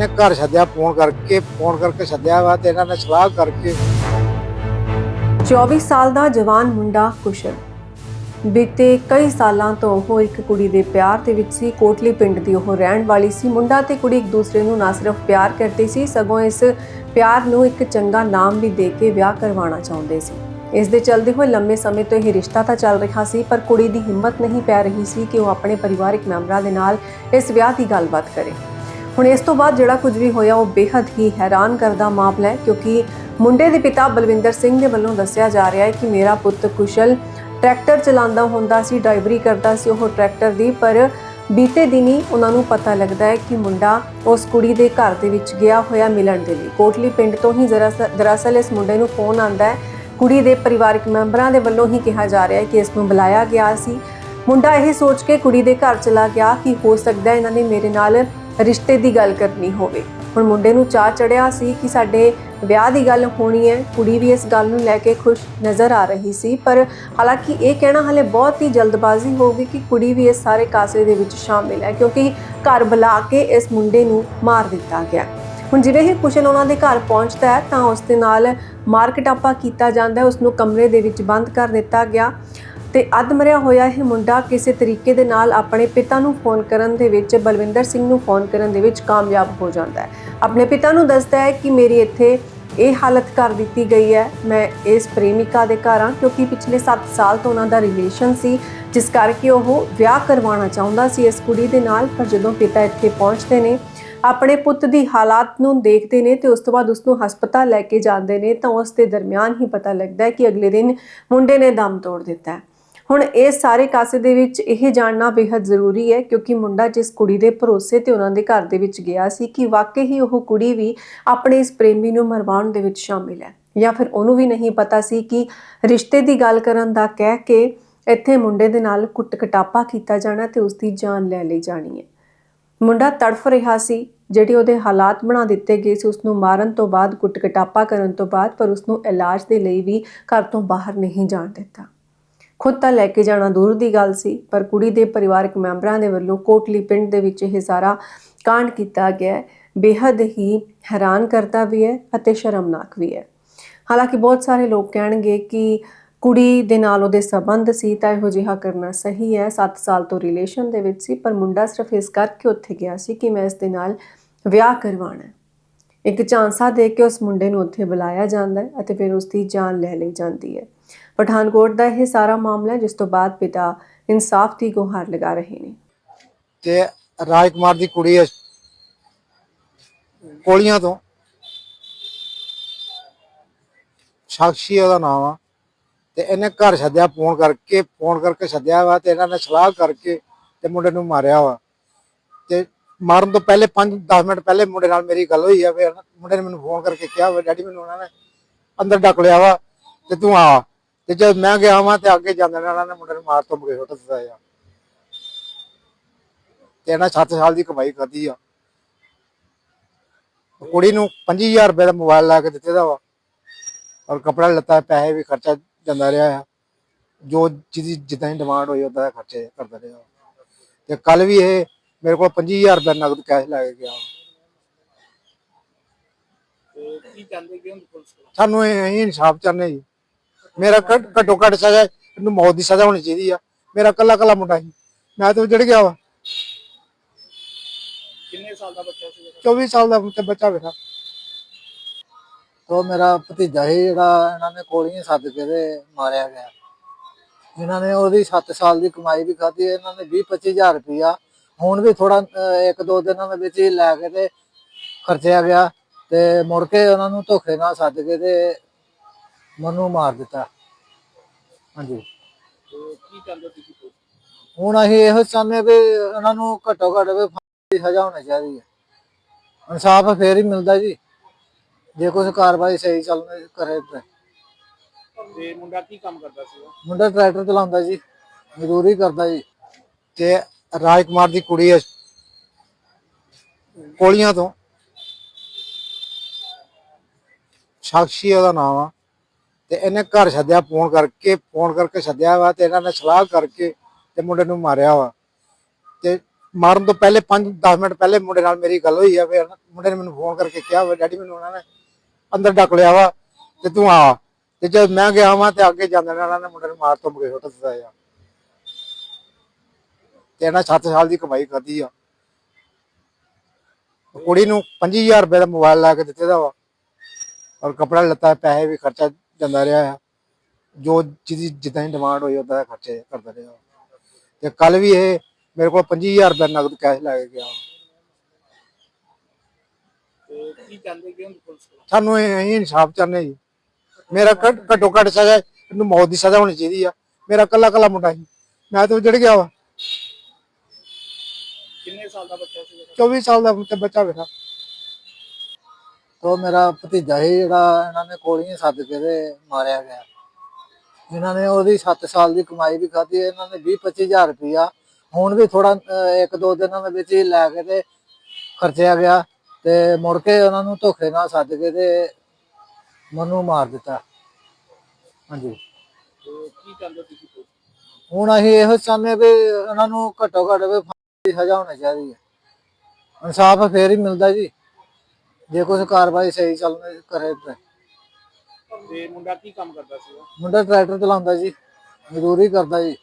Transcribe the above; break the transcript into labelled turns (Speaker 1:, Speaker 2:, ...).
Speaker 1: ਇਹਨੇ ਘਰ ਛੱਡਿਆ ਫੋਨ ਕਰਕੇ ਫੋਨ ਕਰਕੇ ਸੱਦਿਆ ਵਾ ਤੇ ਇਹਨਾਂ ਨੇ ਸਲਾਹ ਕਰਕੇ।
Speaker 2: 24 ਸਾਲ ਦਾ ਜਵਾਨ ਮੁੰਡਾ ਕੁਸ਼ਲ। ਬੀਤੇ ਕਈ ਸਾਲਾਂ ਤੋਂ ਉਹ ਇੱਕ ਕੁੜੀ ਦੇ ਪਿਆਰ ਦੇ ਵਿੱਚ ਸੀ। ਕੋਟਲੀ ਪਿੰਡ ਦੀ ਉਹ ਰਹਿਣ ਵਾਲੀ ਸੀ। ਮੁੰਡਾ ਤੇ ਕੁੜੀ ਇੱਕ ਦੂਸਰੇ ਨੂੰ ਨਾ ਸਿਰਫ ਪਿਆਰ ਕਰਦੇ ਸੀ, ਸਗੋਂ ਇਸ ਪਿਆਰ ਨੂੰ ਇੱਕ ਚੰਗਾ ਨਾਮ ਵੀ ਦੇ ਕੇ ਵਿਆਹ ਕਰਵਾਉਣਾ ਚਾਹੁੰਦੇ ਸੀ। ਇਸ ਦੇ ਚੱਲਦੇ ਹੋਏ ਲੰਮੇ ਸਮੇਂ ਤੋਂ ਇਹ ਰਿਸ਼ਤਾ ਤਾਂ ਚੱਲ ਰਿਹਾ ਸੀ, ਪਰ ਕੁੜੀ ਦੀ ਹਿੰਮਤ ਨਹੀਂ ਪੈ ਰਹੀ ਸੀ ਕਿ ਉਹ ਆਪਣੇ ਪਰਿਵਾਰਕ ਮੈਂਬਰਾਂ ਦੇ ਨਾਲ ਇਸ ਵਿਆਹ ਦੀ ਗੱਲਬਾਤ ਕਰੇ। ਹੁਣ ਇਸ ਤੋਂ ਬਾਅਦ ਜਿਹੜਾ ਕੁਝ ਵੀ ਹੋਇਆ ਉਹ ਬੇहद ਹੀ ਹੈਰਾਨ ਕਰਦਾ ਮਾਮਲਾ ਹੈ, ਕਿਉਂਕਿ ਮੁੰਡੇ ਦੇ ਪਿਤਾ ਬਲਵਿੰਦਰ ਸਿੰਘ ਦੇ ਵੱਲੋਂ ਦੱਸਿਆ ਜਾ ਰਿਹਾ ਹੈ ਕਿ ਮੇਰਾ ਪੁੱਤ ਕੁਸ਼ਲ ਟਰੈਕਟਰ ਚਲਾਉਂਦਾ ਹੁੰਦਾ ਸੀ, ਡਰਾਈਵਰੀ ਕਰਦਾ ਸੀ, ਉਹ ਟਰੈਕਟਰ ਦੀ, ਪਰ ਬੀਤੇ ਦਿਨੀ ਉਹਨਾਂ ਨੂੰ ਪਤਾ ਲੱਗਦਾ ਹੈ ਕਿ ਮੁੰਡਾ ਉਸ ਕੁੜੀ ਦੇ ਘਰ ਦੇ ਵਿੱਚ ਗਿਆ ਹੋਇਆ ਮਿਲਣ ਦੇ ਲਈ। ਕੋਟਲੀ ਪਿੰਡ ਤੋਂ ਹੀ ਦਰਅਸਲ ਦਰਅਸਲ ਇਸ ਮੁੰਡੇ ਨੂੰ ਫੋਨ ਆਂਦਾ ਹੈ। ਕੁੜੀ ਦੇ ਪਰਿਵਾਰਕ ਮੈਂਬਰਾਂ ਦੇ ਵੱਲੋਂ ਹੀ ਕਿਹਾ ਜਾ ਰਿਹਾ ਹੈ ਕਿ ਇਸ ਨੂੰ ਬੁਲਾਇਆ ਗਿਆ ਸੀ। ਮੁੰਡਾ ਇਹ ਸੋਚ ਕੇ ਕੁੜੀ ਦੇ ਘਰ ਚਲਾ ਗਿਆ ਕਿ ਹੋ ਸਕਦਾ ਹੈ ਇਹਨਾਂ ਨੇ ਮੇਰੇ ਨਾਲ ਰਿਸ਼ਤੇ ਦੀ ਗੱਲ ਕਰਨੀ ਹੋਵੇ। ਹੁਣ ਮੁੰਡੇ ਨੂੰ ਚਾਹ ਚੜਿਆ ਸੀ ਕਿ ਸਾਡੇ ਵਿਆਹ ਦੀ ਗੱਲ ਹੋਣੀ ਹੈ। ਕੁੜੀ ਵੀ ਇਸ ਗੱਲ ਨੂੰ ਲੈ ਕੇ ਖੁਸ਼ ਨਜ਼ਰ ਆ ਰਹੀ ਸੀ, ਪਰ ਹਾਲਾਂਕਿ ਇਹ ਕਹਿਣਾ ਹਲੇ ਬਹੁਤ ਹੀ ਜਲਦਬਾਜ਼ੀ ਹੋ ਗਈ ਕਿ ਕੁੜੀ ਵੀ ਇਸ ਸਾਰੇ ਕਾਸੇ ਦੇ ਵਿੱਚ ਸ਼ਾਮਿਲ ਹੈ, ਕਿਉਂਕਿ ਘਰ ਬੁਲਾ ਕੇ ਇਸ ਮੁੰਡੇ ਨੂੰ ਮਾਰ ਦਿੱਤਾ ਗਿਆ। ਹੁਣ ਜਿਵੇਂ ਹੀ ਕੁਸ਼ਨ ਉਹਨਾਂ ਦੇ ਘਰ ਪਹੁੰਚਦਾ ਹੈ, ਤਾਂ ਉਸ ਦੇ ਨਾਲ ਮਾਰਕਟਾਪਾ ਕੀਤਾ ਜਾਂਦਾ ਹੈ। ਉਸ ਨੂੰ ਕਮਰੇ ਦੇ ਵਿੱਚ ਬੰਦ ਕਰ ਦਿੱਤਾ ਗਿਆ। ਤੇ ਅੱਧ ਮਰਿਆ ਹੋਇਆ ਇਹ ਮੁੰਡਾ ਕਿਸੇ ਤਰੀਕੇ ਦੇ ਨਾਲ ਆਪਣੇ ਪਿਤਾ ਨੂੰ ਫੋਨ ਕਰਨ ਦੇ ਵਿੱਚ, ਬਲਵਿੰਦਰ ਸਿੰਘ ਨੂੰ ਫੋਨ ਕਰਨ ਦੇ ਵਿੱਚ ਕਾਮਯਾਬ ਹੋ ਜਾਂਦਾ ਹੈ। ਆਪਣੇ ਪਿਤਾ ਨੂੰ ਦੱਸਦਾ ਹੈ ਕਿ ਮੇਰੀ ਇੱਥੇ ਇਹ ਹਾਲਤ ਕਰ ਦਿੱਤੀ ਗਈ ਹੈ। ਮੈਂ ਇਸ ਪ੍ਰੇਮਿਕਾ ਦੇ ਘਰ ਹਾਂ ਕਿਉਂਕਿ ਪਿਛਲੇ 7 ਸਾਲ ਤੋਂ ਉਹਨਾਂ ਦਾ ਰਿਲੇਸ਼ਨ ਸੀ, ਜਿਸ ਕਰਕੇ ਉਹ ਵਿਆਹ ਕਰਵਾਉਣਾ ਚਾਹੁੰਦਾ ਸੀ ਇਸ ਕੁੜੀ ਦੇ ਨਾਲ, ਪਰ ਜਦੋਂ ਪਿਤਾ ਇੱਥੇ ਪਹੁੰਚਦੇ ਨੇ, ਆਪਣੇ ਪੁੱਤ ਦੀ ਹਾਲਾਤ ਨੂੰ ਦੇਖਦੇ ਨੇ ਤੇ ਉਸ ਤੋਂ ਬਾਅਦ ਉਸ ਨੂੰ ਹਸਪਤਾਲ ਲੈ ਕੇ ਜਾਂਦੇ ਨੇ, ਤਾਂ ਉਸ ਦੇ ਦਰਮਿਆਨ ਹੀ ਪਤਾ ਲੱਗਦਾ ਹੈ ਕਿ ਅਗਲੇ ਦਿਨ ਮੁੰਡੇ ਨੇ ਦਮ ਤੋੜ ਦਿੱਤਾ ਹੈ। ਹੁਣ ਇਸ ਸਾਰੇ ਕਾਸੇ ਦੇ ਵਿੱਚ ਇਹ ਜਾਣਨਾ ਬੇहद ਜ਼ਰੂਰੀ ਹੈ, ਕਿਉਂਕਿ ਮੁੰਡਾ ਜਿਸ ਕੁੜੀ ਦੇ ਭਰੋਸੇ ਤੇ ਉਹਨਾਂ ਦੇ ਘਰ ਦੇ ਵਿੱਚ ਗਿਆ ਸੀ, ਕਿ ਵਾਕਈ ਹੀ ਉਹ ਕੁੜੀ ਵੀ ਆਪਣੇ ਇਸ ਪ੍ਰੇਮੀ ਨੂੰ ਮਰਵਾਉਣ ਦੇ ਵਿੱਚ ਸ਼ਾਮਿਲ ਹੈ। ਜਾਂ ਫਿਰ ਉਹਨੂੰ ਵੀ ਨਹੀਂ ਪਤਾ ਸੀ ਕਿ ਰਿਸ਼ਤੇ ਦੀ ਗੱਲ ਕਰਨ ਦਾ ਕਹਿ ਕੇ ਇੱਥੇ ਮੁੰਡੇ ਦੇ ਨਾਲ ਕੁੱਟ ਕਟਾਪਾ ਕੀਤਾ ਜਾਣਾ ਤੇ ਉਸ ਦੀ ਜਾਨ ਲੈ ਲਈ ਜਾਣੀ ਹੈ। ਮੁੰਡਾ ਤੜਫ ਰਿਹਾ ਸੀ, ਜਿਹੜੇ ਉਹਦੇ ਹਾਲਾਤ ਬਣਾ ਦਿੱਤੇ ਗਏ ਸੀ ਉਸ ਨੂੰ ਮਾਰਨ ਤੋਂ ਬਾਅਦ ਕੁੱਟ ਕਟਾਪਾ ਕਰਨ ਤੋਂ ਬਾਅਦ, ਪਰ ਉਸ ਨੂੰ ਇਲਾਜ ਦੇ ਲਈ ਵੀ ਘਰ ਤੋਂ ਬਾਹਰ ਨਹੀਂ ਜਾਣ ਦਿੱਤਾ। ਖੁਦ ਤਾਂ ਲੈ ਕੇ ਜਾਣਾ ਦੂਰ ਦੀ ਗੱਲ ਸੀ, ਪਰ ਕੁੜੀ ਦੇ ਪਰਿਵਾਰਕ ਮੈਂਬਰਾਂ ਦੇ ਵੱਲੋਂ ਕੋਟਲੀ ਪਿੰਡ ਦੇ ਵਿੱਚ ਇਹ ਸਾਰਾ ਕਾਂਡ ਕੀਤਾ ਗਿਆ ਹੈ। ਬੇहद ਹੀ ਹੈਰਾਨ ਕਰਦਾ ਵੀ ਹੈ ਅਤੇ ਸ਼ਰਮਨਾਕ ਵੀ ਹੈ। ਹਾਲਾਂਕਿ ਬਹੁਤ ਸਾਰੇ ਲੋਕ ਕਹਿਣਗੇ ਕਿ ਕੁੜੀ ਦੇ ਨਾਲ ਉਹਦੇ ਸਬੰਧ ਸੀ ਤਾਂ ਇਹੋ ਜਿਹਾ ਕਰਨਾ ਸਹੀ ਹੈ 7 ਸਾਲ ਤੋਂ ਰਿਲੇਸ਼ਨ ਦੇ ਵਿੱਚ ਸੀ, ਪਰ ਮੁੰਡਾ ਸਿਰਫ ਇਸ ਕਰਕੇ ਉੱਥੇ ਗਿਆ ਸੀ ਕਿ ਮੈਂ ਇਸ ਦੇ ਨਾਲ ਵਿਆਹ ਕਰਵਾਉਣਾ ਹੈ। ਇੱਕ ਝਾਂਸਾ ਦੇ ਕੇ ਉਸ ਮੁੰਡੇ ਨੂੰ ਉੱਥੇ ਬੁਲਾਇਆ ਜਾਂਦਾ ਹੈ ਅਤੇ ਫਿਰ ਉਸ ਦੀ ਜਾਨ ਲੈ ਲਈ ਜਾਂਦੀ ਹੈ। ਪਠਾਨਕੋਟ ਦਾ ਇਹ ਸਾਰਾ ਮਾਮਲਾ ਜਿਸ ਤੋਂ ਬਾਅਦ ਪਿਤਾ ਇਨਸਾਫ ਦੀ ਗੁਹਾਰ ਲਗਾ ਰਹੇ ਨੇ।
Speaker 1: ਤੇ ਰਾਜਕੁਮਾਰ ਦੀ ਕੁੜੀ ਹੈ, ਕੋਲੀਆਂ ਤੋਂ। ਸਾਕਸ਼ੀ ਉਹਦਾ ਨਾਮ ਆ। ਤੇ ਇਹਨੇ ਘਰ ਸੱਦਿਆ ਫੋਨ ਕਰਕੇ ਫੋਨ ਕਰਕੇ ਸੱਦਿਆ ਵਾ ਤੇ ਇਹਨਾਂ ਨੇ ਸਲਾਹ ਕਰਕੇ ਤੇ ਮੁੰਡੇ ਨੂੰ ਮਾਰਿਆ ਵਾ। ਤੇ ਮਾਰਨ ਤੋਂ ਪਹਿਲੇ 5-10 ਮਿੰਟ ਪਹਿਲੇ ਮੁੰਡੇ ਨਾਲ ਮੇਰੀ ਗੱਲ ਹੋਈ ਆ, ਫਿਰ ਮੁੰਡੇ ਨੇ ਮੈਨੂੰ ਫੋਨ ਕਰਕੇ ਕਿਹਾ ਡੈਡੀ, ਮੈਨੂੰ ਉਹਨਾਂ ਨੇ ਅੰਦਰ ਡੱਕ ਲਿਆ ਵਾ ਤੇ ਤੂੰ ਆ। ਤੇ ਜਦ ਮੈਂ ਗਿਆ ਵਾਂ ਤੇ ਅੱਗੇ ਜਾਂਦੇ ਨੇ ਉਹਨਾਂ ਨੇ ਮੁੰਡੇ ਨੂੰ ਮਾਰ ਤੋਂ ਮੁਕੇ ਸੁੱਟ ਦਿੱਤਾ ਆ। ਤੇ ਇਹਨਾਂ 7 ਸਾਲ ਦੀ ਕਮਾਈ ਕਰਦੀ ਆ। ਕੁੜੀ ਨੂੰ 25000 ਰੁਪਏ ਦਾ ਮੋਬਾਈਲ ਲਾ ਕੇ ਦਿੱਤੇ ਦਾ ਵਾ। ਔਰ ਕਪੜਾ ਲੱਤਾ ਪੈਸੇ ਵੀ ਖਰਚਾ ਜਾਂਦਾ ਰਿਹਾ ਆ। ਜੋ ਜਿਹਦੀ ਜਿੱਦਾਂ ਡਿਮਾਂਡ ਹੋਈ ਉਦਾਂ ਦਾ ਖਰਚੇ ਕਰਦਾ ਰਿਹਾ ਤੇ ਕੱਲ ਵੀ ਇਹ ਮੇਰੇ ਕੋਲ 25000 ਰੁਪਏ ਨਗਦ ਕੈਸ਼ ਲੈ ਕੇ ਗਿਆ
Speaker 3: ਕੀ ਕਹਿੰਦੇ ਕਿ ਪੁਲਿਸ
Speaker 1: ਸਾਨੂੰ ਇਹ ਇਨਸਾਫ ਚਾਹੁੰਦੇ ਜੀ। ਮੇਰਾ ਘੱਟ- ਘੱਟੋ ਘੱਟ ਸਜ਼ਾ ਇਹਨੂੰ ਮੌਤ ਦੀ ਸਜ਼ਾ ਹੋਣੀ ਚਾਹੀਦੀ ਆ। ਮੇਰਾ ਕੱਲਾ ਕੱਲਾ ਮੁੰਡਾ ਸੀ। ਮੈਂ ਤਾਂ ਉਜੜ ਗਿਆ ਵਾ।
Speaker 3: ਕਿੰਨੇ ਸਾਲ ਦਾ ਬੱਚਾ ਸੀ
Speaker 1: 24 ਸਾਲ ਦਾ ਬੱਚਾ ਬੈਠਾ
Speaker 4: ਉਹ ਮੇਰਾ ਭਤੀਜਾ ਸੀ ਜਿਹੜਾ ਇਹਨਾਂ ਨੇ ਕੋਲੀਆਂ ਸੱਦ ਕੇ ਤੇ ਮਾਰਿਆ ਗਿਆ। ਇਹਨਾਂ ਨੇ ਉਹਦੀ 7 ਸਾਲ ਦੀ ਕਮਾਈ ਵੀ ਖਾਧੀ ਇਹਨਾਂ ਨੇ 20 25000 ਰੁਪਇਆ। ਹੁਣ ਵੀ ਥੋੜਾ ਇੱਕ ਦੋ ਦਿਨਾਂ ਦੇ ਵਿੱਚ ਹੀ ਲੈ ਕੇ ਤੇ ਖਰਚਿਆ ਗਿਆ। ਤੇ ਮੁੜ ਕੇ ਉਹਨਾਂ ਨੂੰ ਧੋਖੇ ਨਾਲ ਸੱਦ ਕੇ ਤੇ ਮਨੂੰ ਮਾਰ ਦਿੱਤਾ। ਹਾਂਜੀ।
Speaker 3: ਤੇ ਕੀ ਕਹਿੰਦੇ ਤੁਸੀਂ ਪੁਲਿਸ
Speaker 4: ਹੁਣ ਅਸੀਂ ਇਹੋ ਚਾਹੁੰਦੇ ਵੀ ਉਹਨਾਂ ਨੂੰ ਘੱਟੋ ਘੱਟ ਵੀ ਫਾਂਸੀ ਦੀ ਸਜ਼ਾ ਹੋਣੀ ਚਾਹੀਦੀ ਹੈ। ਇਨਸਾਫ ਫੇਰ ਹੀ ਮਿਲਦਾ ਜੀ। ਜੇ ਕੁਝ ਕਾਰਵਾਈ ਸਹੀ ਚੱਲ ਕਰੇ ਤੇ।
Speaker 3: ਤੇ ਮੁੰਡਾ ਕੀ ਕੰਮ ਕਰਦਾ ਸੀ ਉਹ
Speaker 4: ਮੁੰਡਾ ਟਰੈਕਟਰ ਚਲਾਉਂਦਾ ਜੀ। ਮਜ਼ਦੂਰੀ ਕਰਦਾ ਜੀ।
Speaker 1: ਤੇ ਰਾਜਕੁਮਾਰ ਦੀ ਕੁੜੀ ਹੈ। ਕੋਲੀਆਂ ਤੋਂ। ਸਾਕਸ਼ੀ ਉਹਦਾ ਨਾਮ ਆ। ਤੇ ਇਹਨੇ ਘਰ ਸੱਦਿਆ ਫੋਨ ਕਰਕੇ ਫੋਨ ਕਰਕੇ ਸੱਦਿਆ ਵਾ ਤੇ ਇਹਨਾਂ ਨੇ ਸਲਾਹ ਕਰਕੇ ਤੇ ਮੁੰਡੇ ਨੂੰ ਮਾਰਿਆ ਵਾ। ਤੇ ਮਾਰਨ ਤੋਂ ਪਹਿਲੇ 5-10 ਮਿੰਟ ਪਹਿਲੇ ਮੁੰਡੇ ਨਾਲ ਮੇਰੀ ਗੱਲ ਹੋਈ ਆ, ਫਿਰ ਮੁੰਡੇ ਨੇ ਮੈਨੂੰ ਫੋਨ ਕਰਕੇ ਕਿਹਾ ਵਾ, ਡੈਡੀ, ਮੈਨੂੰ ਉਹਨਾਂ ਨੇ ਅੰਦਰ ਡੱਕ ਲਿਆ ਵਾ ਤੇ ਤੂੰ ਆ। ਤੇ ਜਦ ਮੈਂ ਗਿਆ ਵਾਂ ਤੇ ਅੱਗੇ ਜਾਂਦੇ ਨੇ ਉਹਨਾਂ ਨੇ ਮੁੰਡੇ ਨੂੰ ਮਾਰ ਤੋਂ ਮੁਕੇ ਸੁੱਟ ਦਿੱਤਾ ਆ। ਤੇ ਇਹਨਾਂ 7 ਸਾਲ ਦੀ ਕਮਾਈ ਕਰਦੀ ਆ। ਕੁੜੀ ਨੂੰ 25000 ਰੁਪਏ ਦਾ ਮੋਬਾਈਲ ਲਾ ਕੇ ਦਿੱਤੇ ਦਾ ਵਾ। ਔਰ ਕਪੜਾ ਲੱਤਾ, ਪੈਸੇ ਵੀ ਖਰਚਾ ਜਾਂਦਾ ਰਿਹਾ ਆ। ਜੋ ਜਿਹਦੀ ਜਿੱਦਾਂ ਦੀ ਡਿਮਾਂਡ ਹੋਈ ਉਦਾਂ ਦਾ ਖਰਚੇ ਕਰਦਾ ਰਿਹਾ। ਤੇ ਕੱਲ ਵੀ ਇਹ ਮੇਰੇ ਕੋਲ 25000 ਰੁਪਏ ਨਗਦ ਕੈਸ਼ ਲੈ ਕੇ ਗਿਆ।
Speaker 3: ਤੇ ਕੀ ਕਹਿੰਦੇ ਕਿ ਹੁਣ ਪੁਲਿਸ ਕੋਲ?
Speaker 1: ਸਾਨੂੰ ਇਹ ਇਨਸਾਫ ਚਾਹੁੰਦੇ ਜੀ। ਮੇਰਾ ਘੱਟ- ਘੱਟੋ ਸਜ਼ਾ ਇਹਨੂੰ ਮੌਤ ਦੀ ਸਜ਼ਾ ਹੋਣੀ ਚਾਹੀਦੀ ਆ। ਮੇਰਾ ਕੱਲਾ ਕੱਲਾ ਮੁੰਡਾ ਸੀ ਮੈਂ ਤਾਂ ਉਜੜ ਗਿਆ ਵਾ।
Speaker 3: ਕਿੰਨੇ ਸਾਲ ਦਾ ਬੱਚਾ ਸੀ
Speaker 1: 24 ਸਾਲ ਦਾ ਬੱਚਾ ਬੇਟਾ
Speaker 4: ਤੋ ਮੇਰਾ ਭਤੀਜਾ ਸੀ ਜਿਹੜਾ ਇਹਨਾਂ ਨੇ ਗੋਲੀਆਂ ਸੱਦ ਕੇ ਤੇ ਮਾਰਿਆ ਗਿਆ। ਇਹਨਾਂ ਨੇ ਉਹਦੀ 7 ਸਾਲ ਦੀ ਕਮਾਈ ਵੀ ਖਾਧੀ ਇਹਨਾਂ ਨੇ 20 25000 ਰੁਪਇਆ। ਹੁਣ ਵੀ ਥੋੜਾ ਇੱਕ ਦੋ ਦਿਨਾਂ ਦੇ ਵਿੱਚ ਹੀ ਲੈ ਕੇ ਤੇ ਖਰਚਿਆ ਗਿਆ ਤੇ ਮੁੜ ਕੇ ਉਹਨਾਂ ਨੂੰ ਧੋਖੇ ਨਾਲ ਸੱਦ ਕੇ ਤੇ ਮਨੂੰ ਮਾਰ ਦਿੱਤਾ। ਹਾਂਜੀ।
Speaker 3: ਕੀ ਤੁਸੀਂ?
Speaker 4: ਹੁਣ ਅਸੀਂ ਇਹੋ ਚਾਹੁੰਦੇ ਵੀ ਉਹਨਾਂ ਨੂੰ ਘੱਟੋ ਘੱਟ ਵੀ ਸਜ਼ਾ ਹੋਣੀ ਚਾਹੀਦੀ ਹੈ। ਇਨਸਾਫ ਫੇਰ ਹੀ ਮਿਲਦਾ ਜੀ। ਜੇ ਕੋਈ ਕਾਰਵਾਈ ਸਹੀ ਚੱਲਣ ਕਰੇ ਤੇ।
Speaker 3: ਤੇ ਮੁੰਡਾ ਕੀ ਕੰਮ ਕਰਦਾ ਸੀ
Speaker 4: ਮੁੰਡਾ ਟਰੈਕਟਰ ਚਲਾਉਂਦਾ ਜੀ ਮਜ਼ਦੂਰੀ ਕਰਦਾ ਜੀ।